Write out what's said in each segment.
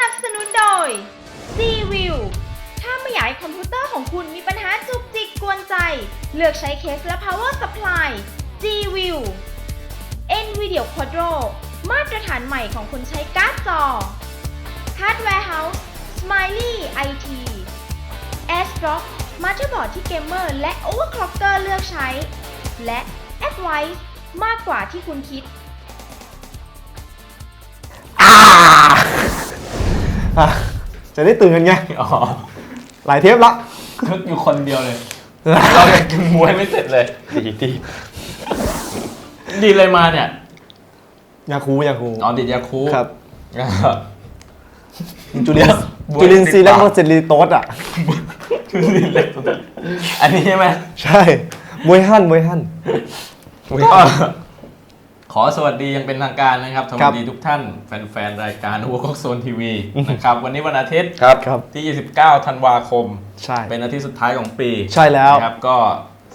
นับสนุนโดย G-View ถ้าไม่อยากให้คอมพิวเตอร์ของคุณมีปัญหาจุกจิกกวนใจ เลือกใช้เคสและ power supply G-View NVIDIA Quadro มาตรฐานใหม่ของคนใช้การ์ดจอ Hardware House Smiley IT AirDrop มาตรบอร์ดที่เกมเมอร์และ Overclocker เลือกใช้ และ Advice มากกว่าที่คุณคิด จะได้ตื่นกันไงอ๋อหลายเทปละทึกอยู่คนเดียวเลย เรายังกินมวยไม่เสร็จเลยดีดีดีเลยมาเนี่ย ยาคูยาคูอ๋อดิดยาคูครับก็จูเลียนบวยจูเลียนติดซีและปากโมเซลีโตสอะคือดิดเลยอันนี้ใช่ไหมใช่มวยหั่นมวยหั่นก็ ขอสวัสดียังเป็นทางการนะครับสครัวับสดีทุกท่าน แฟนๆ รายการหัวกโซนทีวีนะครับ วันนี้วันอาทิตย์ครับครับที่ 29 ธันวาคม ใช่ เป็นอาทิตย์สุดท้ายของปี ใช่แล้วนะครับก็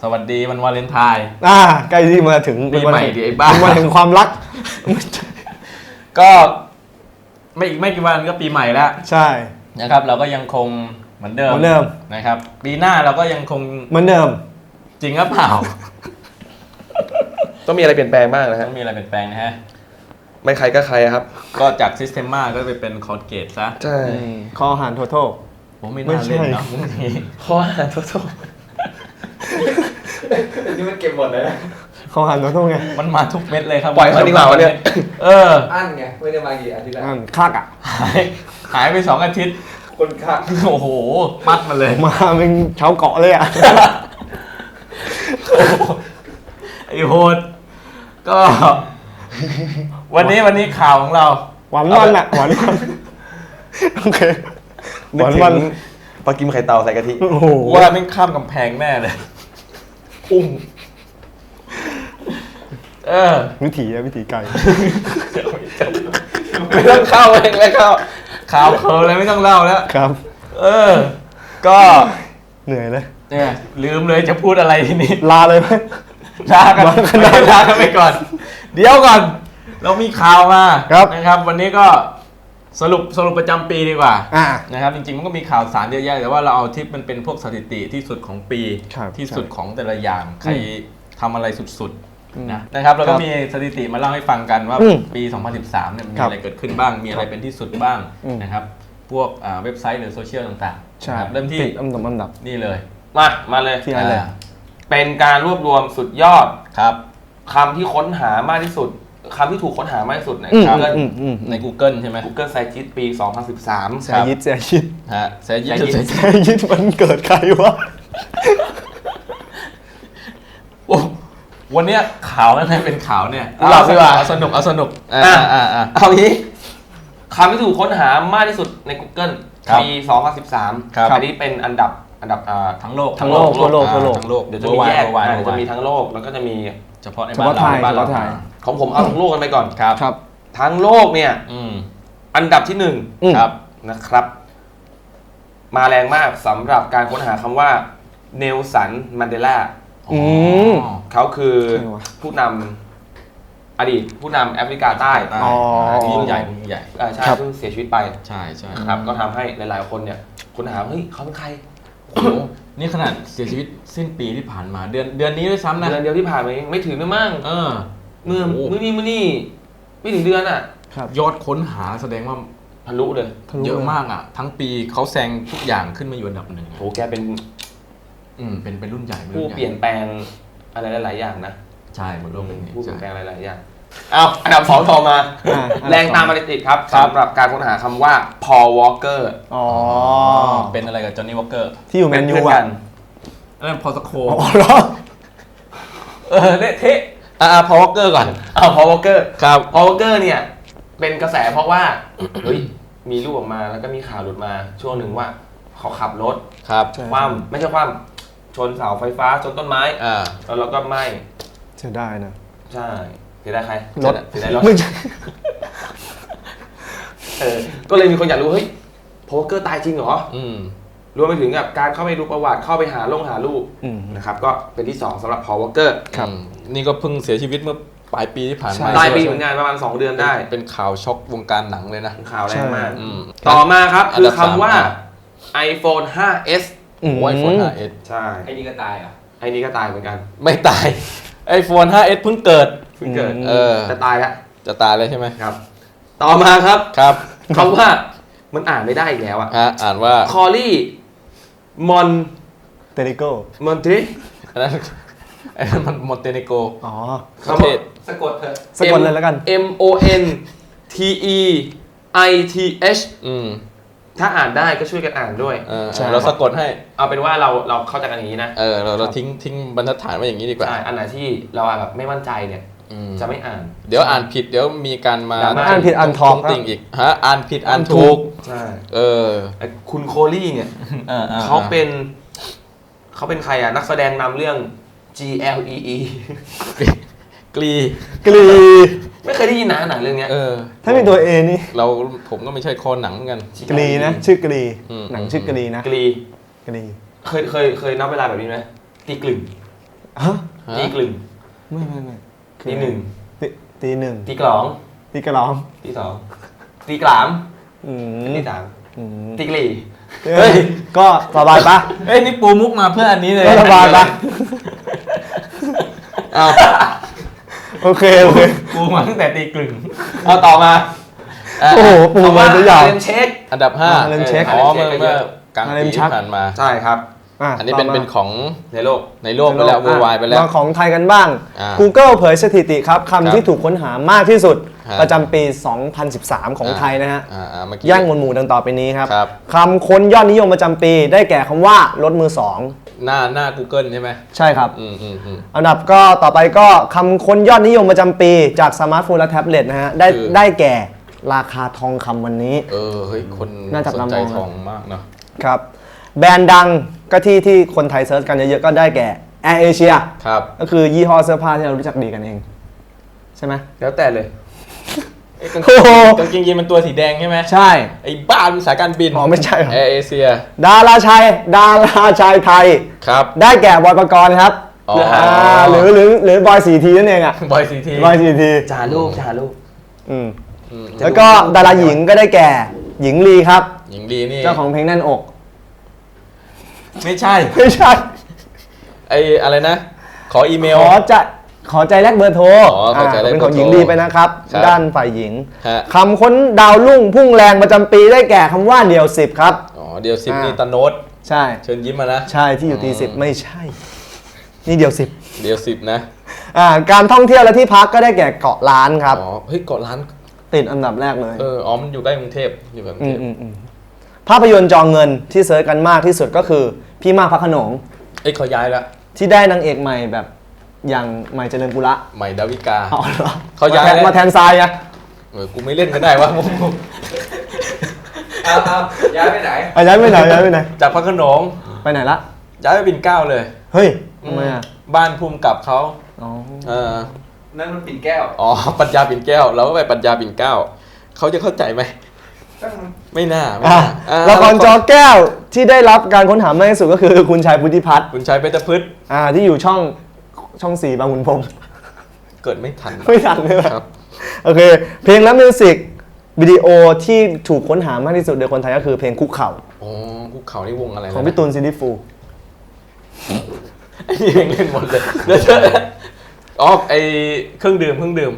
สวัสดีวันวาเลนไทน์อ่าใกล้ที่มาถึงปีใหม่ดิไอ้บ้าเป็นวันแห่งความรัก ก็ไม่อีกไม่กี่วันก็ปีใหม่แล้ว ใช่นะครับ เราก็ยังคงเหมือนเดิมเหมือนเดิมนะครับ ปีหน้าเราก็ยังคงเหมือนเดิม จริงหรือเปล่า ต้องมีอะไรเปลี่ยนแปลงบ้างนะฮะต้องมีอะไรเปลี่ยนแปลงนะฮะ ไม่ใครก็ใครอะครับ ก็จาก Systema ก็ไปเป็นคอร์เกตซะใช่คออาหารท o ท a l ผมไม่ไม่น่าใช่เล่นเนาะข้อหาโทษนี่มันเก็บหมดเลยคออาหารท o ท a l ไงมันมาทุกเม็ดเลยครับปล่อยเขาดีกว่าวะเนี่ย เออ อั้นไงไม่ได้มากี่อาทิตย์แล้ว นั่นคักอะ หายหายไปสองอาทิตย์ คนคักโอ้โห มัดมาเลย มาเป็นชาวเกาะเลยอะโอ้โหไอ้โหด ก็ วันนี้วันนี้ข่าวของเรา หวานวันอะหวานวันโอเคหนึกวานถึวันงปลากิมไข่เต่าใส่กะทิโอ้โหว่าไม่งข้ามกำแพงแน่เลยอุ้มเออวิถีอะวิถีไก่ไม่ต้องเข้าเองแล้วเข้าข่าวเคออะไรไม่ต้องเล่าแล้ว ครับ เออ ก็เหนื่อยเลยเนี่ยลืมเลยจะพูดอะไรทีนี้ลาเลยไหม ลากันลากันไม่ได้ลากันไปก่อน เดี๋ยวก่อน เรามีข่าวมาครับนะครับ วันนี้ก็สรุปสรุปประจำปีดีกว่าอ่านะครับจริงๆมันก็มีข่าวสารเยอะแยะแต่ว่าเราเอาที่มันเป็นพวกสถิติที่สุดของปีครับที่สุดใช่ของแต่ละอย่างใครทำอะไรสุดอืมๆนะนะครับเราครัก็บมีสถิติมาเล่าให้ฟังกันว่าอืมปี 2013เนี่ยมีครับอะไรเกิดขึ้นบ้าง มีอะไรเป็นที่สุดบ้างอืมนะครับพวกอ่าเว็บไซต์หรือโซเชียลต่างๆใช่นะครับเริ่มที่ติดอันดับอันดับนี่เลยมามาเลยที่อะไร เลยอ่าเป็นการรวบรวมสุดยอดครับ คำที่ค้นหามากที่สุดคำที่ถูกค้นหามากที่สุดใน อืม Google อืมอืมใน Google ใช่ไหม Google s e a r c h ปี 2013 แซยิดแซยิดฮะแซยิแซยิดแซยิดมันเกิดใครวะ โอ้วันเนี้ยข่าวนั่นนะเป็นข่าวเนี่ยหลับดีกว่า เอาสนุกเอาสนุกอ่าอะอ่าอ่า เอางี้คำที่ถูกค้นหามากที่สุดใน Google ครับปี 2013ครับ อันนี้เป็นอันดับ อันดับอ่าทั้งโลกทั้งโลกทั่วโลกทั่วโลกทั้งโลกเดี๋ยวจะมีแยกวายอ่าเดี๋ยวจะมีทั้งโลกแล้วก็จะมีเฉพาะในเฉบ้านพาะเราไทย ในบ้านเราเฉพาะไทย ของผมเอาทั้งโลกกันไปก่อน ครับครับ ทั้งโลกเนี่ย อืมอันดับที่หนึ่งอืม ครับ นะครับ มาแรงมากสำหรับการค้นหาคำว่าเนลสันมันเดลาอืม เขาคือใครวะ ผู้นำอดีตผู้นำแอฟริกาใต้ใต้อ๋อ ยิ่งใหญ่ยิ่งใหญ่ อ่าใช่ครับ เพิ่งเสียชีวิตไปใช่ใช่นะครับ ก็ทำให้หลาย ๆ คนเนี่ยค้นหาเฮ้ยเขาเป็นใคร โอ้โหนี่ขนาดเสียชีวิตสิ้นปีที่ผ่านมาเดือนเดือนนี้ด้วยซ้ำนะ เดือนเดียวที่ผ่านมาเองไม่ถึงด้วยมั้งเออ เมื่อโอ้โห มื่อนี่มื่อนี่ไม่ถึงเดือนอะครับ ยอดค้นหาแสดงว่าทะลุเลยทะลุ เยอะลมากอะ ทั้งปีเขาแซงทุกอย่างขึ้นมาอยู่อันดับหนึ่งอะโหแกเป็นอืมเป็นเป็นรุ่นใหญ่เป็นผู้รุ่นใหญ่เปลี่ยนแปลงอะไรหลายๆอย่างนะใช่บนโลกเป็นอย่างนี้ผู้เปลี่ใช่ยนแปลงหลายๆอย่าง เอาอันดับสองต่อมา อ่าแรงตามมาติดๆครับครับสำหรับการค้นหาคำว่า Paul Walker อ๋อเป็นอะไรกับจอห์นนี่วอลเกอร์ที่อยู่แมนยูเป็เพื่อะกันั่นพอสโคอ๋อเหรอเออเละเทะอ่าพอวอลเกอร์ก่อน เอา Paul Walker ครับ Paul Walker เนี่ยเป็นกระแสเพราะว่า เฮ้ยมีรูปออกมาแล้วก็มีข่าวหลุดมาช่วงหนึ่งว่า เขาขับรถครับใช่คว่ำไม่ใช่คว่ำชนเสาไฟฟ้าชนต้นไม้อ่า แล้วเราก็ไหม้เสียดายนะ ใช่ เสียดายใครรถ เสียดายรถไม่ใช่เออก็เลยมีคนอยากรู้เฮ้ย Paul Walker ตายจริงเหรออืมรวมไปถึงกับการเข้าไปดูประวัติเข้าไปหาลงหารูปอืม นะครับ ก็เป็นที่สองสำหรับ Paul Walker ครับอืมนี่ก็เพิ่งเสียชีวิตเมื่อปลายปีที่ผ่านใช่มาปลายปีเหมือนกันประมาณ 2 เดือนได้ เป็นข่าวช็อกวงการหนังเลยนะ ข่าวแรงมาก อืม ต่อมาครับ อันคืดัอบคำว่าสาม iPhone 5s อืมโอ้ยโฟน 5s ใช่ ไอ้นี่ก็ตายเหรอะไอ้นี่ก็ตายเหมือนกัน ไม่ตาย iPhone 5s เพิ่งเกิดเพิ่งเกิด เออแต่ตายแล้วจะตายเลยใช่ไหมครับ ต่อมาครับครับคำว่ามันอ่านไม่ได้อีกแล้วอะฮะอ่านว่าคอลี่มอนเตนิโกมอนทริอันนั้นอันนั้นมันมอนเตเนโกอ๋อประเทศสะกดเถอะสะกดเลยแล้วกัน M O N T E I T H อืมถ้าอ่านได้ก็ช่วยกันอ่านด้วยเออใช่เราสะกดให้ เอาเป็นว่าเราเราเข้าใจกันอย่างนี้นะ เออเราเราทิ้งทิ้งบรรทัดฐานไว้อย่างนี้ดีกว่าใช่อันไหนที่เราแบบไม่มั่นใจเนี่ยอืม จะไม่อ่าน เดี๋ยวอ่านผิดเดี๋ยวมีการมาดราม่าอ่านผิดอ่านถูกติ่งอีกฮะอ่านผิดอ่านอ่านถูถูกกใช่เออไอ้คุณโคลี่เนี่ยออออเขาเป็นเขาเป็นใครอะนักแสดงนำเรื่อง G L E E กรีกรีไม่เคยได้ยินนะหนังเรื่องเนี้ยเออถ้ามีตัวเอนี่ เราผมก็ไม่ใช่คอหนังเหมือนกันกรีนะ ชื่อกรีอืมหนังชื่อกรีนะกรีกรีเคยเคยเคยนับเวลาแบบนี้ไหมตีกลึงฮะฮะตีกลึงไม่ไม่ไม่ ตีหนึ่งตีตีหนึ่งตีกลองตีกระร้องตีสองตีกลามอืมตีสามอืมตีกลีเฮ้ยก็สบายปะเอ้ยนี่ปูมุกมาเพื่ออันนี้เลยก็สบายปะเอาโอเคโอเคปูมาตั้งแต่ตีกลึงเอาต่อมาอะโอ้โหปูมาตัวอย่างเรนเช็คอันดับห้าอ่าเริ่มเช็คอ๋อเมื่อเมื่อกลางเริ่ปีมชักที่ผ่านมาใช่ครับะอันนี้เป็นต่มา เป็นของในโลก ในโลกไปแล้ว w o r l d w i d e ไปแล้ว มาของไทยกันบ้าง อ่า Google เผยสถิติครับครับคำที่ถูกค้นหามากที่สุด ฮะ ประจำปี 2013 ของอ่าไทยนะฮะ อ่าอ่าเมื่อกี้ ย่างหมวดหมู่ดังต่อไปนี้ครับครับคำค้นยอดนิยมประจำปี ได้แก่คำว่ารถมือสองหน้าหน้า Google ใช่ไหมใช่ครับ อืมอืมอืม อันดับก็ต่อไปก็คำค้นยอดนิยมประจำปีจากสมาร์ทโฟนและแท็บเล็ตนะฮะ ได้คือ ได้แก่ราคาทองคำวันนี้ เออเฮ้ยคนน่าจับสนตามใจองนะ ทองมากเนาะครับ แบรนด์ดังก็ที่ที่คนไทยเซิร์ชกันเยอะๆก็ได้แก่ Air Asia ครับ ก็คือยี่ห้อเสื้อผ้าที่เรารู้จักดีกันเอง ใช่ไหม แล้วแต่เลยเอ้ยกางโอ้โห กางเกงยีนมันตัวสีแดงใช่ไหมใช่ ไอ้บ้าเป็นสายการบินอ๋อไม่ใช่เหรอ แอร์เอเชียดาราชายดาราชายไทย ครับ ได้แก่บอยปกรณ์ครับอ๋ออ่าหรือหรือหรือบอยสีทีนั่นเองอะบอยซีทีบอยสีทีจ่าลูกจ่าลูก อืมอืมแล้วก็ดาราหญิงก็ได้แก่หญิงลีครับ หญิงดีนี่เจ้าของเพลงแน่นอก ไม่ใช่ ไม่ใช่ ไออะไรนะ ขออีเมล ขอจะขอใจแลกเบอร์โทรอ๋อขอใจแลกเป็นของเบอร์โทรหญิงลีไปนะครับ ครับด้านฝ่ายหญิงฮะ คำค้นดาวรุ่งพุ่งแรงประจำปีได้แก่คำว่าเดี่ยวสิบครับ อ๋อเดี๋ยวสิบอ่านี่ นี่ตาโนตใช่ เชิญยิ้มมานะ ใช่ที่อยู่ตีสิบไม่ใช่ นี่เดี่ยวสิบเดี๋ยวสิบนะ อ่าการท่องเที่ยวและที่พักก็ได้แก่เกาะล้านครับ อ๋อ เฮ้ยเกาะล้าน ติดอันดับแรกเลยเออ อ๋อ มันอยู่ใกล้กรุงเทพอยู่แบบกรุงอืเทมพอืมอืม ภาพยนตร์จองเงินที่เซิร์ชกันมากที่สุดก็คือพี่มากพระโขนงเอ้ยเขาย้ายละที่ได้นางเอกใหม่แบบอย่างใหม่เจริญปุระใหม่ดาวิกา เอาเหรอเขาย้ายมแทนแล้ว มาแทนทรายอะเออกูไม่เล่นก็ได้วะเอาเอาย้ายไปไหน อะย้ายไปไหนย้ายไปไหนจากพระโขนงไปไหนละย้ายไปปิ่นเกล้าเลยเฮ้ยทำไมอะบ้านภูมิกับเขาอ๋อเออนั่นมันปิ่นแก้ว อ๋อปัญญาปิ่นแก้วเราก็ไปปัญญาปิ่นเกล้าเขาจะเข้าใจไหม ไม่น่าไม่อะน่าอ่าละครจอแก้วที่ได้รับการค้นหามากที่สุดก็คือคุณชายพุทธิพัฒน์คุณชายเปตรพืชอ่าที่อยู่ช่องช่องสี่บางขุนพรหม เกิดไม่ทัน ไม่ทันเลยครับ โอเค เพลงและมิวสิกวิดีโอที่ถูกค้นหามากที่สุดโดยคนไทยก็คือเพลงคุกเข่าอ๋อคุกเขานี่วงอะไรนะของพี่ตูนซินดี้ฟูไอ้นี่ยังเล่นหมดเลยเดี๋ยวเถอะอ๋อไอเครื่องดื่มเครื่องดื่ม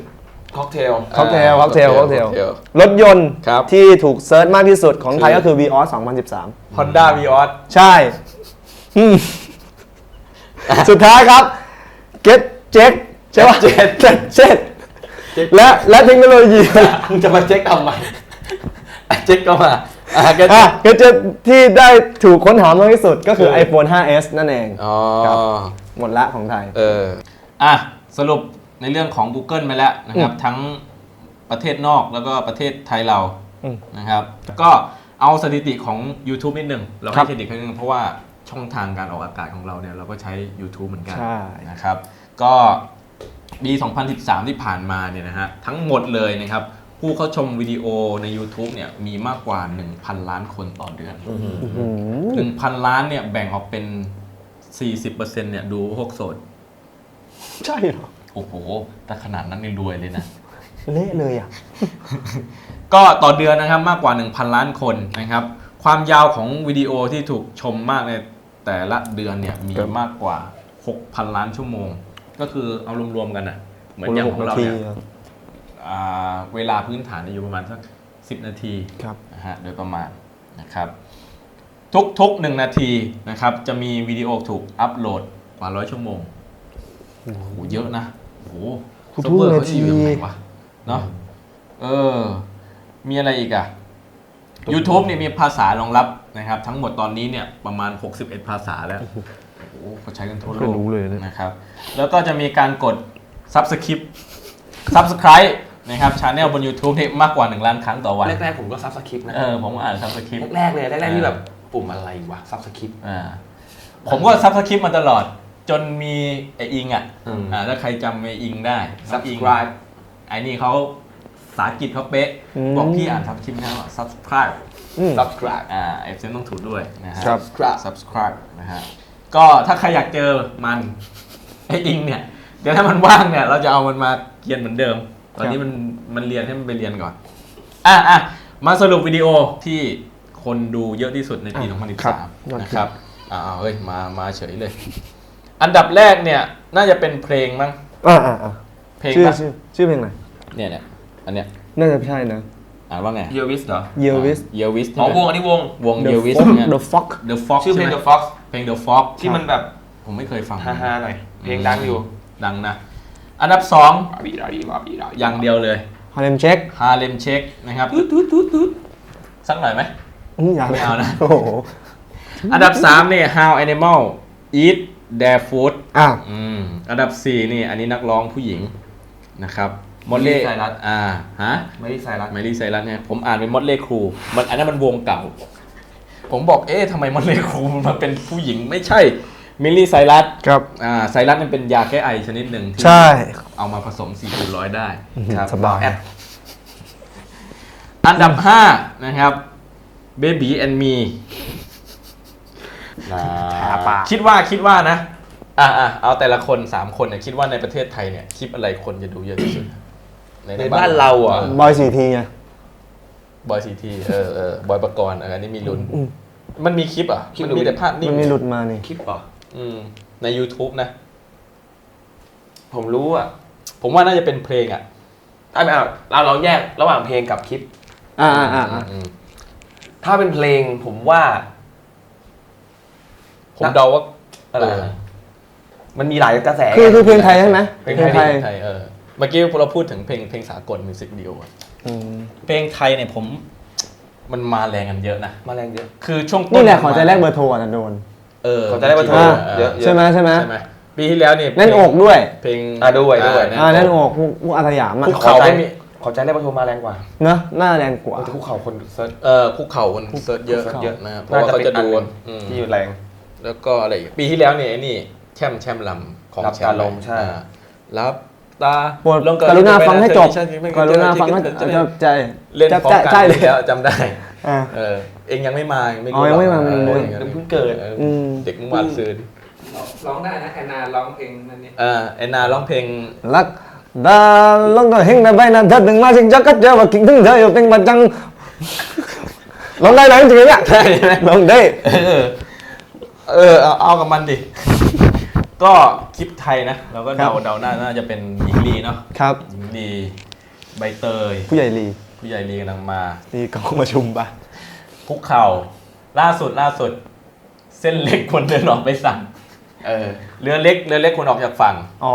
ค็อกเทลค็อกเทลค็อกเทลค็อกเทลค็อกเทลรถยนต์ครับที่ถูกเซิร์ชมากที่สุดของไทยคือก็คือ v ีออส2013 Honda Vios ใช่อืมสุดท้ายครับ Get Jet ใช่ป่ะ Jet Get Jet และและเทคโนโลยีมึงจะมาเช็คทำไมอะเช็คก็มาอะก็อะ Get Jet ที่ได้ถูกค้นหามากที่สุดก็คือคือ iPhone 5s นั่นเองอ๋อครับหมดละของไทย เออ อะ สรุป ในเรื่องของ Google ไปแล้วนะครับ ทั้งประเทศนอกแล้วก็ประเทศไทยเราอืม นะครับ ก็เอาสถิติของ YouTube นิดหนึ่งเราครัให้บเครดิตเขานิดนึงเพราะว่าช่องทางการออกอากาศของเราเนี่ยเราก็ใช้ YouTube เหมือนกันใช่ นะครับ ก็ปี 2013 ที่ผ่านมาเนี่ยนะฮะทั้งหมดเลยนะครับ ผู้เข้าชมวิดีโอใน YouTube เนี่ยมีมากกว่า 1,000 ล้านคนต่อเดือน อืม1,000 ล้านเนี่ยแบ่งออกเป็น 40%เนี่ยดูพวกโสด ใช่เหรอ โอ้โหแต่ขนาดนั้นนี่รวยเลยนะ เละเลยอะ ก็ต่อเดือนนะครับมากกว่า 1,000 ล้านคนนะครับ ความยาวของวิดีโอที่ถูกชมมากในแต่ละเดือนเนี่ยมีครับมากกว่า 6,000 ล้านชั่วโมง ก็คือเอารวมๆกันอะ เหมือนอย่างของเราเนี่ยอ่าเวลาพื้นฐานเนี่ยอยู่ประมาณสัก 10 นาทีครับนะฮะโดยประมาณนะครับ ทุกทุกหนึ่งนาทีนะครับ จะมีวิดีโอถูกอัปโหลดกว่าร้อยชั่วโมงโอ้โหเยอะนะโอ้โหทุกเซิร์ฟเวอร์เขาจะอยู่นาทียังไงวะเนาะเออ มีอะไรอีกอะ YouTube เนี่ยมีภาษารองรับนะครับ ทั้งหมดตอนนี้เนี่ยประมาณ 61 ภาษาแล้ว โอ้โหเขาใช้กันทั่วโลไม่กรู้เลยนะ นะครับ แล้วก็จะมีการกด Subscribe Subscribe นะครับช anel บน YouTube เนี่ยมากกว่า 1 ล้านครั้งต่อวัน แรกๆผมก็ซับสคริปต์นะ เออ ผมก็อ่าน Subscribe แรกๆเลยแรกๆที่แบบปุ่มอะไรวะซับสคริปต์ อ่าผมก็ Subscribe มาตลอด จนมีไออิงอะอืม อ่าถ้าใครจำไออิงได้น้องอิง subscribe ไอ้นี่เขาภาษาอังกฤษเขาเป๊ะ อืม บอกพี่อ่าน Subscribe นะว่า Subscribe อืม subscribe อ่าเอฟเซนต้องถูกด้วยนะฮะ ครับครับ subscribe นะฮะก็ถ้าใครอยากเจอมันไออิงเนี่ย เดี๋ยวถ้ามันว่างเนี่ย เราจะเอามันมาเรียนเหมือนเดิม ตอนนี้มันมันเรียนให้มันไปเรียนก่อน อะอะมาสรุปวิดีโอที่คนดูเยอะที่สุดในปี ครับ2013 ยอดนะเยี่คยมรับอ่าเฮ้ยมามาเฉยเลย อันดับแรกเนี่ย น่าจะเป็นเพลงมั้งอ่าอ่าอ่าเพลงชื่อปะชื่อชื่อเพลงอะไรเนี่ยเนี่ยอันเนี้ยน่าจะใช่นะ อ่านว่าไงเยวิสเหรอ เยลวิส เยวิสอ๋อวงอันนี้วง วง The เยวิส Fox เนี่ย The Fox The Fox ชื่อเพลงใไหม The Fox เพลง The Fox ที่มันแบบผมไม่เคยฟังฮาๆหน่อย เพลงดังอยู่ดังนะ อันดับสองบาบีดาดีบาบีดาอย่างเดียวเลย ฮาเลมเช็คฮาเลมเช็คนะครับสักหน่อยไหมอย่างไม่เอานะ โอ้โห อันดับ 3 เนี่ย How Animal Eat Their Food อ่าอืมอันดับ 4 นี่ อันนี้นักร้องผู้หญิงนะครับมดเล่ Miley Cyrus อ่าฮะไม่ได้ใส่รัดไมลี่ไซรัสเนี่ยผมอ่านเป็นมดเล่ครูมันอันนั้นมันวงเก่า ผมบอกเอ๊ะทำไมมดเล่ครูมันมาเป็นผู้หญิงไม่ใช่มิลลี่ไซรัสครับ อ่าไซรัสมันเป็นยาแก้ไอชนิดหนึ่งที่ ใช่ เอามาผสม4ี่คูณร้อยได้ครับสบาย แอปอันดับ 5 นะครับ Baby and Me คิดว่าคิดว่านะอะอะเอาแต่ละคน3คนเนี่ยคิดว่าในประเทศไทยเนี่ยคลิปอะไรคนจะดูเยอะที่สุดในบ้านเราอะบอยสี่ทีไงบอยซีทีเออเออบอยประกรณ์เอออันนี้มีลุ้นอืมมันมีคลิปเหรอะคลิปมันมีแต่ภาพนิ่มังนมีหลุดมานี่คลิปเหรออืมใน YouTube นะ ผมรู้อะ ผมว่าน่าจะเป็นเพลงอะอะไม่เอาเราเราแยกระหว่างเพลงกับคลิป อ่าอ่าอ่าอ่าอืมถ้าเป็นเพลงผมว่า ผมเดาว่าอะไรเออ มันมีหลายกระแสคือคือเพลงไทยใช่ไหมเพลงไทยไทยเออเมื่อกี้เราพูดถึงเพลงเพลงสากลมิวสิกวิดีโออะอืมเพลงไทยเนี่ยผม มันมาแรงกันเยอะนะ มาแรงเยอะ คือช่วงต้นี่แหละขอมัใจแลกเบอร์โทรอะนะโดน เออขอใจแลกเบอร์โทรจงเยอะ ใช่ไหมใช่ไหมใช่ไหมปีที่แล้วนี่แน่นอกด้วย เพลงอะด้วยด้วย อ่าแน่นอกพวกพวกอาสยามอะคุกเข่าไม่มีขอใจได้ประโทรมาแรงกว่าเนอะหน้าแรงกว่า แต่คุกเข่าคนเซิร์ช เออคุกเข่าคนเซิร์ชเยอะคุกเข่าเยอะนะครับเพราะว่าเขาจะดูอืม ที่แรง แล้วก็อะไรอีกปีที่แล้วเนี่ยไอ้นี่แช่มแช่มลำของรับแชมป์ตาลมใช่อ่ารับตาโปรดลงกรุณาฟังให้จบใช่ใช่กรุณาฟังให้จบใจเล่นพร้อมกันใช่เลยแล้วจำได้อ่าเออเองยังไม่มาไม่อ๋อยังไม่มาเออไม่รู้ออเพิ่งเกิดอออืมเด็กเมื่อวานซืนร้องได้นะแอนนาร้องเพลงนั่นนี่เออแอนนาร้องเพลงรักดาลงก็เฮงในใบหน้าเธอถึงมาสิงจักก็เจอว่าคิงถึงเธออยู่เป็นประจังลองได้เลยจริงๆเนี่ยได้ไหมลองได้ เออเออเอาเอากับมันดิ ก็คลิปไทยนะเราก็เดาเดาหน้าน่าจะเป็นหญิงลีเนาะครับ หญิงลีใบเตย ผู้ใหญ่ลีผู้ใหญ่ลีกำลังมานี่ก็มาชุมปะคุกเข่าล่าสุดล่าสุด เส้นเล็กควรเดินออกไปสั่งเออเรือเล็กเรือเล็กควรออกจากฝั่งอ๋อ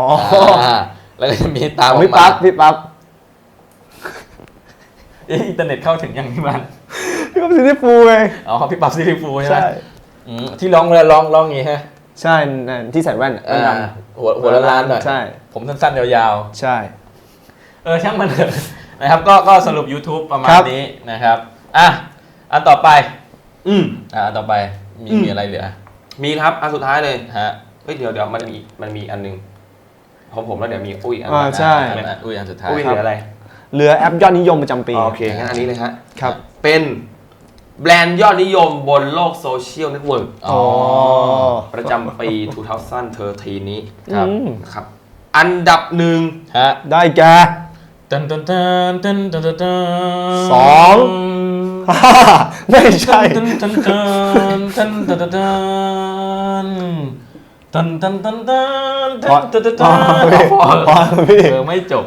อ่าแล้วก็จะมีตามออกพี่มาปั๊บพี่ปั๊บเอ๊ะอินเทอร์เน็ตเข้าถึงยังที่บ้านพี่ปั๊บซิตี้ฟูไงอ๋อพี่ปรับซิลิฟูใช่ไหมใช่ อืมที่ร้องเวลาร้องร้องอย่างงี้ฮะใช่นั่นที่ใส่แว่นอะอ่าแว่นดหัวหัวละล้านหน่อยใช่ผมสั้นๆยาวใช่ ๆ เออช่างมันเถอะนะครับก็ก็สรุป YouTube ประมาณครับ นี้นะครับอะอันต่อไปอืม อะอันต่อไปมีอืม มีอะไรเหลือมีครับอันสุดท้ายเลยฮะเฮ้ยเดี๋ยวเดี๋ยวมันมีมันมีอันหนึงของผมแล้วเดี๋ยวมีอุ้ยอันอ่านั้นใช่ อันอันอุ้ยอันสุดท้ายอุ้ยเหลืออะไรเหลือแอปยอดนิยมประจำปีอ๋อโอเคงั้นอันนี้เลยฮะครับ เป็น แบรนด์ยอดนิยมบนโลกโซเชียลเน็ตเวิร์กอ๋อประจำปี 2013 นี้ครับอืมนะครับ อันดับหนึ่ง ฮะได้แก่ตันตันตันตันตันตันตันสอง ไม่ใช่ ตันตันตันตันตันตันตันตันตันตันตันพอตันตันพอตันพี่พอพอพี่เออไม่จบ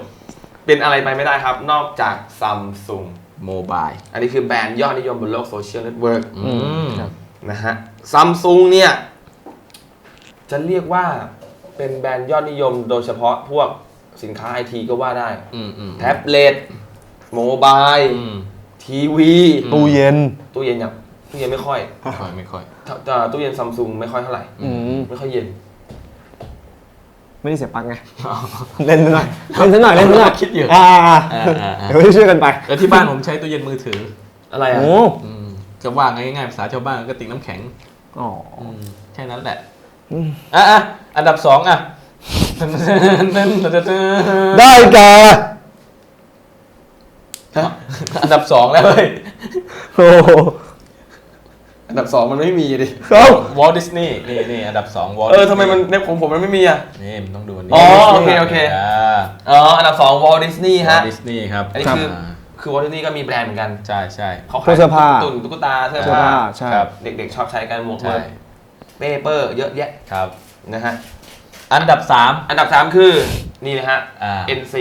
เป็นอะไรไปไม่ได้ครับนอกจากซัมซุง โมบายอันนี้คือแบรนด์ยอดนิยมบนโลกโซเชียลเน็ตเวิร์กอืมครับนะฮะซัมซุงเนี่ย จะเรียกว่าเป็นแบรนด์ยอดนิยมโดยเฉพาะพวกสินค้าไอทีก็ว่าได้อืมอืมแท็บเล็ตโมบายอืมทีวีตู้เย็น ตู้เย็นอย่างตู้เย็นไม่ค่อย ไม่ค่อยไม่ค่อยถ้าแต่ตู้เย็นซัมซุงไม่ค่อยเท่าไหร่อืมไม่ค่อยเย็น ไม่ได้เสียบปลั๊กไงเล่นซะหน่อยเล่นซะหน่อยเล่นซะหน่อยคิดอยู่อ่าอ่าอ่าอ่า เดี๋ยวช่วยกันไปแล้วที่บ้านผมใช้ตู้เย็นมือถือ อะไรอะโอ้อืมก็ว่าง่ายๆภาษาชาวบ้านก็ติ่งน้ำแข็งอ๋ออืมแค่นั้นแหละอืมอะอะอันดับสองอะได้แก่อันดับสองแล้วเว้ย โอ้โห อันดับสองมันไม่มีดิครับวอลดิสนีย์นี่นี่อันดับสองวอลเออทำไมมันในของผมมันไม่มีอะ นี่มันต้องดูอันนี้อ๋อโอเคโอเคอ่าอ๋ออันดับสองวอลดิสนีย์วอฮะ ลดิสนีย์ครับอันนี้คือาคือวอลดิสนีย์ก็มีแบรนด์เหมือนกันใช่ใช่ เขาพวขากยเสื้อผ้า ตุ่นตุ๊กตาเสื้อเสื้อผ้าผ้าใช่ ครับ เด็กๆชอบใช้กันหมวกใช่เมือเปเปอร์เยอะแยะครับ นะฮะ อันดับสามอันดับสามคือนี่นะฮะ อ่า NC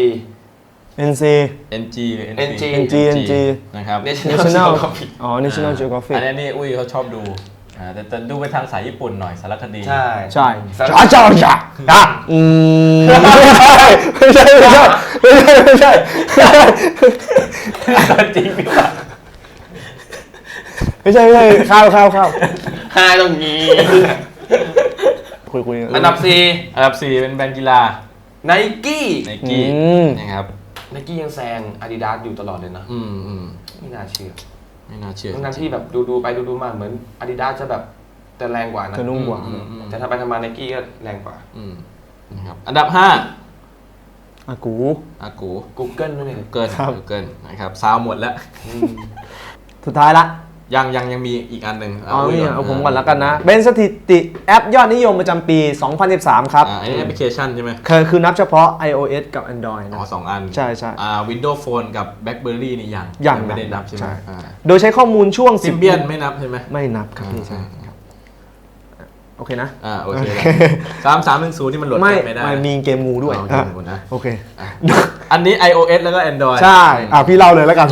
NC NG หรือ NG NG NG นะครับ National Geographic อ๋อ National Geographic อันนี้นี่อุ้ยเขาชอบดูอ่าแต่แต่ดูไปทางสายญี่ปุ่นหน่อยสารคดี ใช่ ใช่สารจ้าจ้าจ้าอะอืมไม่ใช่ไม่ใช่ไม่ใช่ไม่ใช่ไม่ใช่จริงหรือเปล่าไม่ใช่ไม่ใช่ข้าวข้าวข้าวไฮตรงนี้ คุยคุยอันดับสี่อันดับสี่เป็นแบรนด์กีฬาไนกี้ไนกี้อืมนะครับ ไนกี้ยังแซงอาดิดาสอยู่ตลอดเลยนะอืมอืมไม่น่าเชื่อไม่น่าเชื่อทั้งนั้นที่แบบดูดูๆไปดูดูๆมาเหมือนอาดิดาสจะแบบจะแรงกว่านะจะนุ่มกว่า อืมอืมแต่ถ้าไปทำมาไนกี้ก็แรงกว่า อืมนะครับอันดับห้าอากู อากู Google ด้วยเนี่ยเกินครับ เกินนะครับซาวหมดแล้วอืมสุดท้ายละ ยังยังยังมีอีกอันหนึ่งเอาอุ้ยเนี่ยเอาผมก่อนแล้วกันนะ เป็นสถิติแอปยอดนิยมประจำปี 2013 ครับอ่าอันนี้แอปพลิเคชันใช่ไหมคือคือนับเฉพาะ iOS กับ Android อ๋นะอสองอัน ใช่ใช่อ่า Windows Phone กับ BlackBerry นี่ยัง ยังไม่ได้นับใช่ไหมใช่อ่าโดยใช้ข้อมูลช่วงซิมเบียนไม่นับใช่ไหมไม่นับครับพี่อ่าใช่ครับโอเคนะ อ่า โอเคสามสามหนึ่งศูนย์ที่มันโหลดไม่ไม่ได้ไม่มีเกมงูด้วยอ๋ออะเกมงูนะโอเค อันนี้ iOS แล้วก็ Android ใช่ อะพี่เล่าเลยแล้วกัน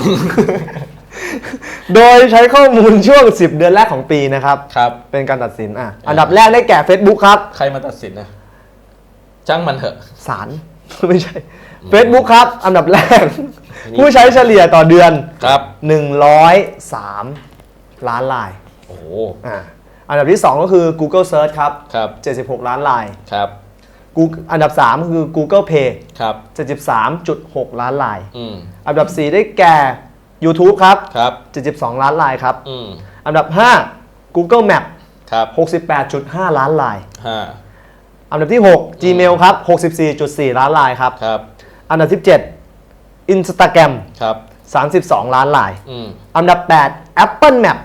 โดยใช้ข้อมูลช่วง 10 เดือนแรกของปีนะครับ ครับ เป็นการตัดสินอะอันดับแรกได้แก่ Facebook ครับ ใครมาตัดสินนะจ้างมันเถอะศาลไม่ใช่ Facebook ครับ อันดับแรก ผู้ใช้เฉลี่ยต่อเดือน ครับ 103 ล้านลายโอ้โหอะอันดับที่ 2 ก็คือ Google Search ครับ ครับ 76 ล้านลายครับ Google- อันดับ 3 คือ Google Pay ครับ 73.6 ล้านลาย อืม อันดับ 4 ได้แก่ YouTube ครับครับ72 ล้านลายครับ อืมอันดับ 5 Google Map ครับ68.5 ล้านลาย ห้าอันดับที่ 6 Gmail ครับ 64.4 ล้านลายครับ ครับอันดับที่7 Instagram ครับ 32 ล้านลาย อืมอันดับ 8 Apple Map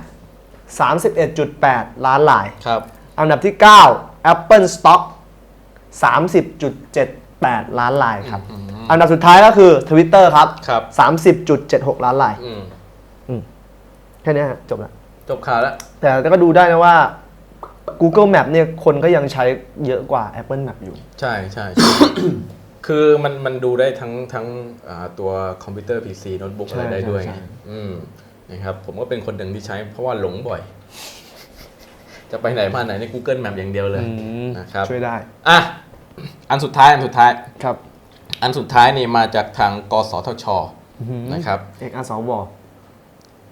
31.8 ล้านลาย ครับ อันดับที่ 9 Apple Stock 30.78 ล้านลายครับอั นดับสุดท้ายก็คือ Twitter ครับครับ 30.76 ล้านลายอืมแค่นี้ฮะจบแล้ว จบข่าวแล้ว แต่ก็ดูได้นะว่า Google Map เนี่ยคนก็ยังใช้เยอะกว่า Apple Map อยู่ ใช่ใช่ใช่ คือมันมันดูได้ทั้งทั้งอ่าตัวคอมพิวเตอร์ PC โน้ตบุ๊กใช่อะไรได้ด้วยใช่ไงใช่ อืมนะครับผมก็เป็นคนหนึ่งที่ใช้เพราะว่าหลงบ่อย จะไปไหนมาไหนใน Google Map อย่างเดียวเลยอืมนะครับช่วยได้ อะ อันสุดท้าย อันสุดท้าย ครับ อันสุดท้ายนี่มาจากทางกสทชนะครับเอกอาสว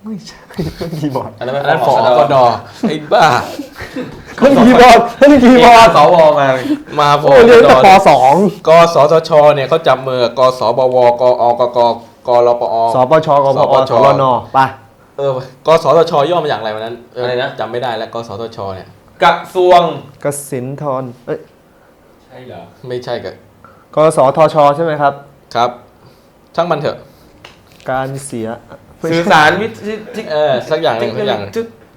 ไม่ใช่นั่นคีย์บอร์ดอันนั้นอันไม่นั้นฟฟออกดไอ้บ้านั่นคีย์บอร์ดนั่นคีย์บอร์ดสวมามาฟโอ้เรียนแต่ปสองกสทชเนี่ยเขาจับมือกับกสบวกอกกกรปอสปชกพสปปชสรนไปเออกสทชย่อมาจากอะไรวันนั้นเอะไรนะจำไม่ได้แล้วกสทชเนี่ยกระทรวงกสินทรเอ้ยใช่เหรอไม่ใช่กับ กสทช ใช่ไหมครับ ครับ ช่างมันเถอะ การเสียสื่อสารวิทยเออสักอย่างหนึ่งสักอย่าง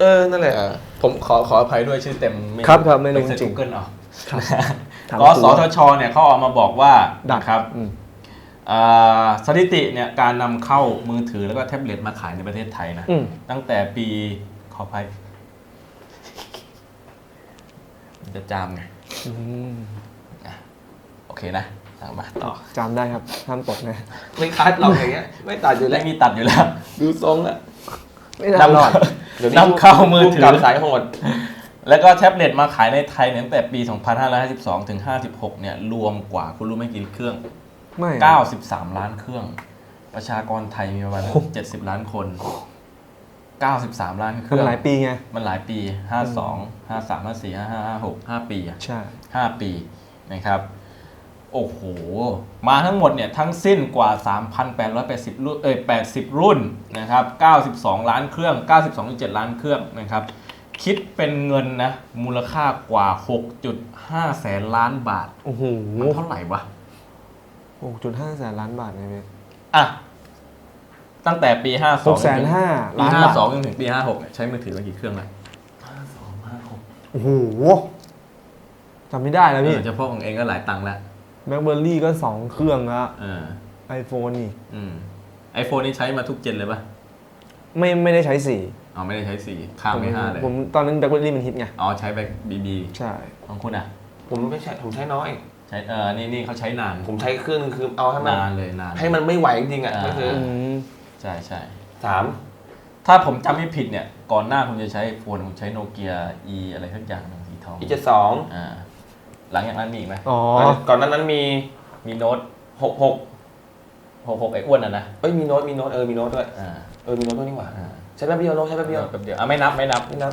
เออ นั่นแหละเออผมขอขออภัยด้วยชื่อเต็มครับครับไม่รู้ปเสิร์ชจริง Google เอาถามกสทช เนี่ยเขาออกมาบอกว่าดักนะครับอืมอ่าสถิติเนี่ยการนำเข้ามือถือแล้วก็แท็บเล็ตมาขายในประเทศไทยนะอืมตั้งแต่ปีขออภัยมันจะจามไงอืมโอเคนะเอามาต่อจำได้ครับห้ามตกนะ ไม่คัดหรอกอย่างเงี้ย ไม่ตัดอยู่แล้และวมีตัดอยู่แล้วดูทรงอะไม่น่ารอดเดี๋ยวนี้นำเข้ามือถือ กับสายโหด แล้วก็แท็บเล็ตมาขายในไทยเนี่ยตั้งแต่ปี 2552 ถึง 56 เนี่ย รวมกว่าคุณรู้ไหมกี่เครื่อง ไม่93 ล้านเครื่อง ประชากรไทยมีประมาณ 70 ล้านคน 93 ล้านเคคือรื่อง หลายปีไง มันหลายปี 52 53 54 55 56 5 ปีอะ ใช่ 5 ปีนะครับ โอ้โห มาทั้งหมดเนี่ยทั้งสิ้นกว่า 3,880 รุ่น เอ้ย 80 รุ่นนะครับ 92 ล้านเครื่อง 92.7 ล้านเครื่องนะครับ คิดเป็นเงินนะ มูลค่ากว่า 6.5 แสนล้านบาท โอ้โหมันเท่าไหร่วะหกจุดห้าแสนล้านบาทไงพี่อะ ตั้งแต่ปี 52หกแสนห้าปีล้านบาท52จนถึงปี 56เนี่ยใช้มือถือมากี่เครื่องแล้ว52 56โอ้โหจำไม่ได้แล้วเอพี่ อเฉพาะของเองก็หลายตังค์แล้ว แบล็คเบอร์รี่ก็สองเครื่องละเออไอโฟนนี่อืมไอโฟนนี่ใช้มาทุกเจนเลยปะไม่ไม่ได้ใช้สี่อ๋อไม่ได้ใช้สี่ข้ามไปห้าเลยผมตอนนั้นแบล็คเบอร์รี่มันฮิตไงอ๋อใช้แบ็คบีบีใช่ ของคุณอะ ผมไม่ใช่ผมใช้น้อย ใช้เออนี่นี่เขาใช้นานผมใช้เครื่องนึงคือเอาให้มันนานเลยนาน ให้มันไม่ไหวจริงๆอะอ่าก็คืออืมใช่ใช่สามถ้าผมจำไม่ผิดเนี่ย ก่อนหน้าผมจะใช้โฟนผมใช้โนเกีย E อะไรทักอย่างหนึ่งสีทองอีเจ็ดสองอ่า หลังจากนั้นมีอีกไหมอ๋อ ก่อนนั้นนั้นมีมีโน้ตหกหกหกหกไอ้อ้วนอะนะเอ้ยมีโน้ตมีโน้ตเออมีโน้ตด้วยอ่าเออมีโน้ตด้วยนี่หว่าอ่าใช้แป๊บเดียวโน้ตใช้แป๊บเดียวแป๊บเดียวอะไม่นับไม่นับไม่นับ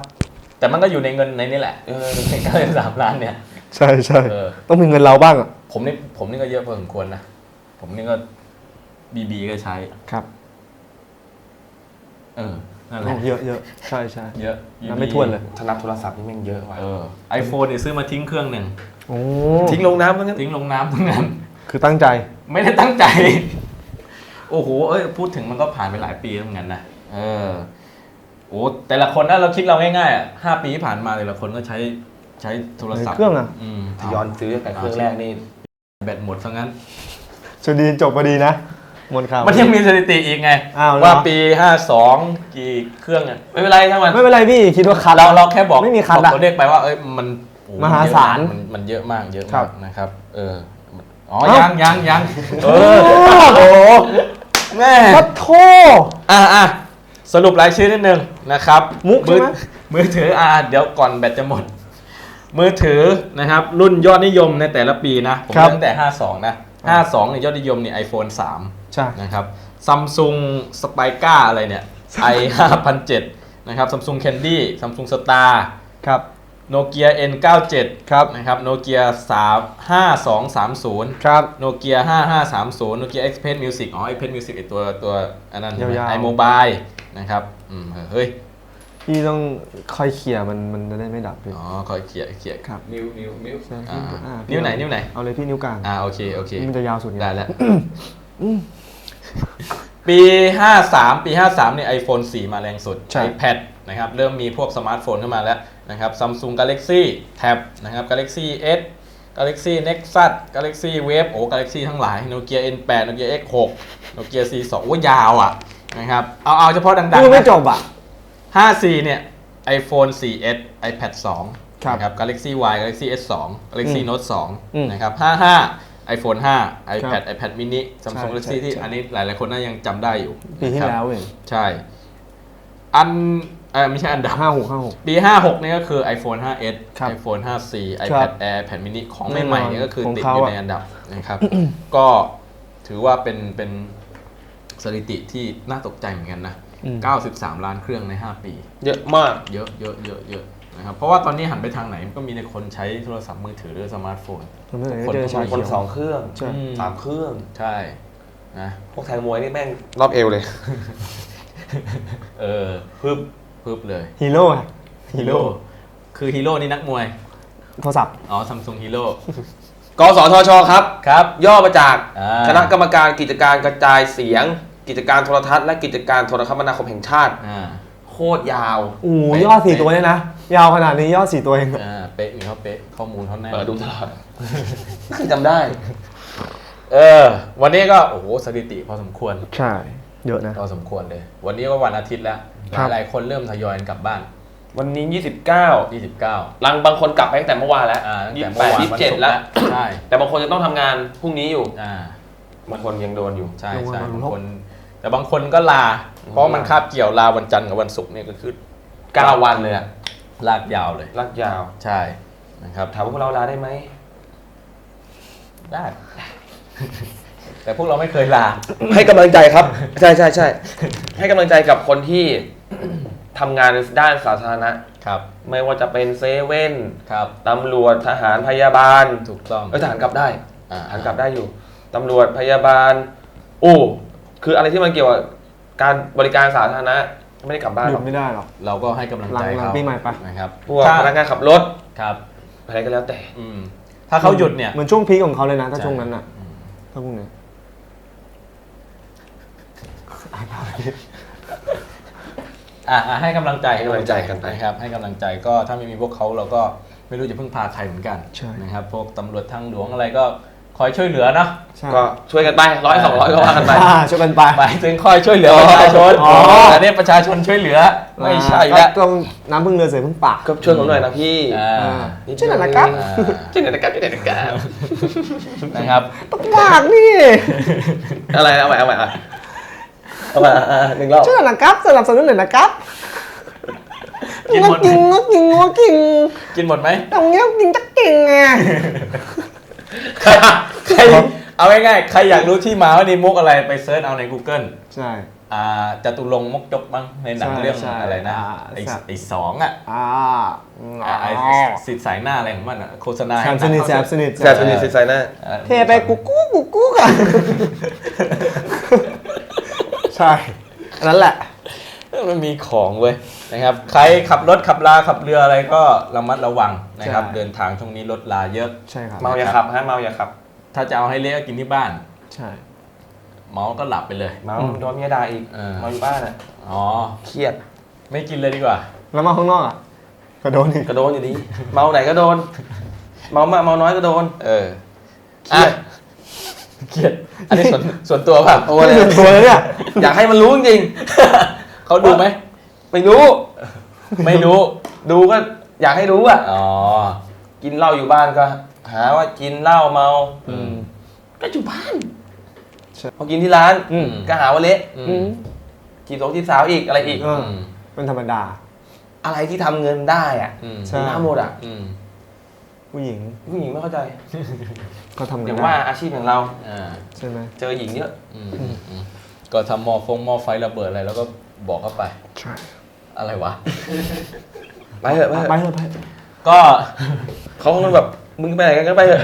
แต่มันก็อยู่ในเงินในนี่แหละเออในเก้าสิบสามล้านเนี่ยใช่ใช่เออ ต้องมีเงินเราบ้างอะผมนี่ผมนี่ก็เยอะพอสมควรนะ ผมนี่ก็บีบีก็ใช้ ครับเออนั่นแหละเยอะเยอะใช่ใช่เยอะ นับไม่ถ้วนเลย ถ้านับโทรศัพท์นี่แม่งเยอะว่ะเออไอโฟนเนี่ยซื้อมาทิ้งเครื่องหนึ่ง โอ้ทิ้งลงน้ำมั้งงั้นทิ้งลงน้ำทั้งนั้น คือตั้งใจ ไม่ได้ตั้งใจ โอ้โห เอ้ย พูดถึงมันก็ผ่านไปหลายปีแล้วเหมือนกันนะ เออ โอ้ แต่ละคนนะเราคิดเราง่ายๆอะห้าปีที่ผ่านมาแต่ละคนก็ใช้ใช้โทรศัพท์เครื่องอะอืมถ้าย้อนซื้อตั้งแต่เครื่องแรกนี่แบตหมดซะงั้นสวัสดีจบพอดีนะหมดข่าวมันยังมีสถิติอีกไงอ้าวเหรอว่าปีห้าสองกี่เครื่องอะไม่เป็นไรทั้งมันไม่เป็นไรพี่คิดว่าคัดเราเราแค่บอกไม่มีคัดบอกอะตัวเลขไปว่าเอ้ยมันโอ้ มหาศาลมันมันเยอะมากเยอะครัมากบนะครับ เอออ๋อเอ้ายังยังยังเออโอ้โหแม่ปัดโท อะอะสรุปรายชื่อนิดนึงนะครับมุกใช่ไหม อมือถืออะเดี๋ยวก่อนแบตจะหมด มือถือนะครับ รุ่นยอดนิยมในแต่ละปีนะผมครับ ตั้งแต่ 52 นะ 52เนี่ยยอดนิยมเนี่ย iPhone 3ใช่ นะครับซัมซุงสไปก้าอะไรเนี่ย i 5007นะครับซัมซุงแคนดี้ซัมซุงสตาร์ครับ โนเกีย N97 ครับนะครับโนเกีย5230 ครับ โนเกีย5530 โนเกีย Express Music อ๋อ Express Music ไอตัวตัวอันนั้นยาวๆ ไอโมบายนะครับอืมเฮ้ย พี่ต้องคอยเขี่ยมันมันจะได้ไม่ดับพี่ อ๋อคอยเขี่ยเขี่ยครับนิ้วนิ้วนิ้วใช่อ่าอ่านิ้วไหนนิ้วไหน เอาเลยพี่นิ้วกลางอ่าโอเคโอเค มันจะยาวสุดไงได้แล้ว ปี 53 ปี 53เนี่ย iPhone 4 มาแรงสุด ใช่ iPad นะครับเริ่มมีพวกสมาร์ทโฟนเข้ามาแล้วนะครับ Samsung Galaxy Tab นะครับ Galaxy S Galaxy Nexus Galaxy Wave โอ้ Galaxy ทั้งหลาย Nokia N8 Nokia X6 Nokia C2 โอ้ยาวอะนะครับเอาเอาเฉพาะดังพูดๆไม่นะจบอะ54เนี่ย iPhone 4S iPad 2ครับนะครับ Galaxy Y Galaxy S2 Galaxy อืม Note อืม2นะครับ55 iPhone 5 iPad iPad mini Samsung ใช่ Galaxy ใช่ที่ใช่อันนี้หลายๆคนน่ายังจำได้อยู่ปีที่นะครับแล้วเองใช่ อัน เออไม่ใช่อันดับ ห้าหกห้าหก ปี 56 นี่ก็คือ iPhone 5s ครับ iPhone 5c ครั iPad บ Air iPad mini ของแน่นอนใหม่ๆนี่ก็คือของติดเขาอยู่อะ ในอันดับนะครับ ก็ถือว่าเป็นเป็นสถิติที่น่าตกใจเหมือนกันนะอืม93 ล้านเครื่องใน 5 ปี เยอะมาก เยอะเยอะเยอะเยอะนะครับเพราะว่าตอนนี้หันไปทางไหนมันก็มีแต่คนใช้โทรศัพท์มือถือหรือสมาร์ทโฟนผมไม่เคยคนเจอชาคนเขียวสองเครื่องใช่ อืม สามเครื่อง ใช่นะพวกแทงมวยนี่แม่งรอบเอวเลย เออ พึบ พึบเลยฮีโร่อะฮีโร่คือฮีโร่นี่นักมวย โทรศัพท์ อ๋อซัมซุงฮีโร่กสทชครับ ครับ ย่อมาจากอ่า คณะกรรมการกิจการกระจายเสียง กิจการโทรทัศน์และกิจการโทรคมนาคมแห่งชาติ อ่าโคตรยาวโอ้โหยอดสี่ตัวเนี่ยนะ ยาวขนาดนี้ยอดสี่ตัวเองอ่าเป๊ะมีเขาเป๊ะข้อมูลเขาแน่นเปิดดูตลอดจำได้ เออ วันนี้ก็ โอ้โห สถิติพอสมควร ใช่ เยอะนะพอสมควรเลย วันนี้ก็วันอาทิตย์แล้วครับหลายๆคนเริ่มทยอยกันกลับบ้าน วันนี้ 29 29ลังบางคนกลับไปตั้งแต่เมื่อวานแล้วอ่าตั้งยี่แต่สิบเมื่แปอดวานยี่สิวันบเจ็ดศุกร์แล้วใช่แต่บางคนจะต้องทำงานพรุ่งนี้อยู่อ่าบางคนยังโดนอยู่ใช่ลงวันใช่วันบางลบคน แต่บางคนก็ลา เพราะมันคาบเกี่ยวลาวันจันทร์กับวันศุกร์เนี่ยก็คือ9วันเลยอะลากยาวเลย ลากยาวใช่นะครับถามว่าพวกเราลาได้ไหมได้ แต่พวกเราไม่เคยลา ให้กำลังใจครับ ใช่ใช่ใช่ให้กำลังใจกับคนที่ ทำงานในด้านสาธารณะ ครับ ไม่ว่าจะเป็นเซเว่นครับ ตำรวจทหารพยาบาลถูกต้อง เออทหารกลับได้อ่า ทหารกลับได้อยู่ ตำรวจพยาบาล โอ้คืออะไรที่มันเกี่ยวกับการบริการสาธารณะไม่ได้กลับบ้านหหยุรอดกไม่ได้หรอก เราก็ให้กำลังใจหลังหลังเขาปีใหม่ปะนะครับ พวกถ้าพนักงานขับรถครับ อะไรก็แล้วแต่ อืม ถ้าเขาหยุดเนี่ย เหมือนช่วงพีคของเขาเลยนะ ถ้าใช่ ช่วงนั้นอะอืมถ้าพวกนี้ อะอะให้กำลังใจให้กำลังใจกันไปนะครับ ให้กำลังใจก็ถ้าไม่มีพวกเขาเราก็ไม่รู้จะพึ่งพาใครเหมือนกันใช่ นะครับ พวกตำรวจทางหลวงอะไรก็คอยช่วยเหลือเนาะ ใช่ก็ช่วยกันไปร้อยสองร้อยก็ว่ากันไป อ่าช่วยกันไป หมายถึงคอยช่วยเหลือประชาชนอ๋อ แต่เนี่ยประชาชนช่วยเหลือ ไม่ใช่อ่าแล้วก็ต้องน้ำพึ่งเรือเสือพึ่งป่าก็ช่วยผมหน่อยนะพี่อ่าอ่านิดช่วยหน่อยนะครับอ่าช่วยหน่อยนะครับช่วยหน่อยนะครับ นะครับปากนี่ อะไรนะเอาใหม่เอาใหม่อะเอาใหม่ อะอะหนึ่งรอบช่วยหน่อยนะครับสนับสนุนหน่อยนะครับกินงหมกดกินงกกินงกกินกินหมดไหม ตรงเนี้ยกินจักกินไงใครใครเอาง่ายๆ ใครอยากรู้ที่มาว่านี่มุกอะไรไปเซิร์ชเอาใน Google ใช่ อ่าจตุรงค์มกจกมั้งในหนังใช่เรื่องใช่อะไรนะอ่าไอ้ใช่ ไอ้สองอะอ่าอ่าไอ้สิทธิ์สายหน้าอะไรของมันอะโฆษณาแซมสนิทแซมสนิทแซมสนิทซิไซน่าอ่าเทไปกุ๊กกุ๊กกุ๊กกุ๊กอะ ใช่อันนั้นแหละ มันมีของเว้ยนะครับ ใครขับรถขับลาขับเรืออะไรก็ระมัดระวังนะครับ ใช่ เดินทางช่วงนี้รถลาเยอะ ใช่ครับเมาอย่าขับฮะเมาอย่าขับ ถ้าจะเอาให้เละก็กินที่บ้าน ใช่ เมาก็หลับไปเลย เมาโดนเมียด่าอีกเออ เมาอยู่บ้านอะอ๋อ เครียดไม่กินเลยดีกว่า แล้วมาข้างนอกอะก็โดนอีกก็โดนอยู่ดี เมาไหนก็โดน เมามากเมาน้อยก็โดน เออ เครียดอะ เครียดอันนี้ส่วนส่วนตัวป่ะโอ้ไม่ยถึงตัวเลยเนี่ยอยากให้มันรู้จริงเขาดูไหมๆไม่รู้ ไม่รู้ ดูก็อยากให้รู้อะอ๋อกินเหล้าอยู่บ้านก็ หาว่ากินเหล้าเมาอืมก็อยู่บ้านใช่พอกินที่ร้านอืมก็หาว่าเละอืมจีบสองจีบสาวอีกอะไรอีกเออเป็นธรรมดา อะไรที่ทำเงินได้อะอืมใช่มีหน้าหมดอะอืมผู้หญิงผู้หญิงไม่เข้าใจ ก็ทำอกัย่านงได้ว่าอาชีพอย่างเรา อ่าใช่ไหมเจอหญิงเยอะ อืมอืมอืมก็ทำหมอฟงหมอไฟระเบิดอะไรแล้วก็บอกเข้าไป ใช่อะไรวะ ไปเถอะไปเถไปอะเถอะไปก็เขาคงแบบมึงไปไหนกันก็ไปเถอะ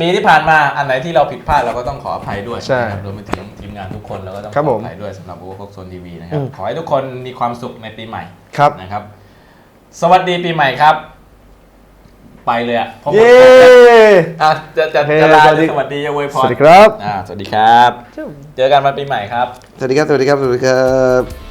ปีที่ผ่านมาอันไหนที่เราผิดพลาดเราก็ต้องขออภัยด้วยใช่นะครับรวมไปถึงทีมงานทุกคนเราก็ต้องขครับอผอมภัยด้วยสำหรับโอเวอร์คกโซนทีวีนะครับ อืม ขอให้ทุกคนมีความสุขในปีใหม่ครับ นะครับ สวัสดีปีใหม่ครับ ไปเลยอะเพราะหมดเย้ อะจะจะโอเคจะลาสวัสดีสวัสดีจะอวยพสรวัสดีครับ อ่าสวัสดีครับ เจอกันวันปีใหม่ครับ สวัสดีครับ สวัสดีครับ สวัสดีครับ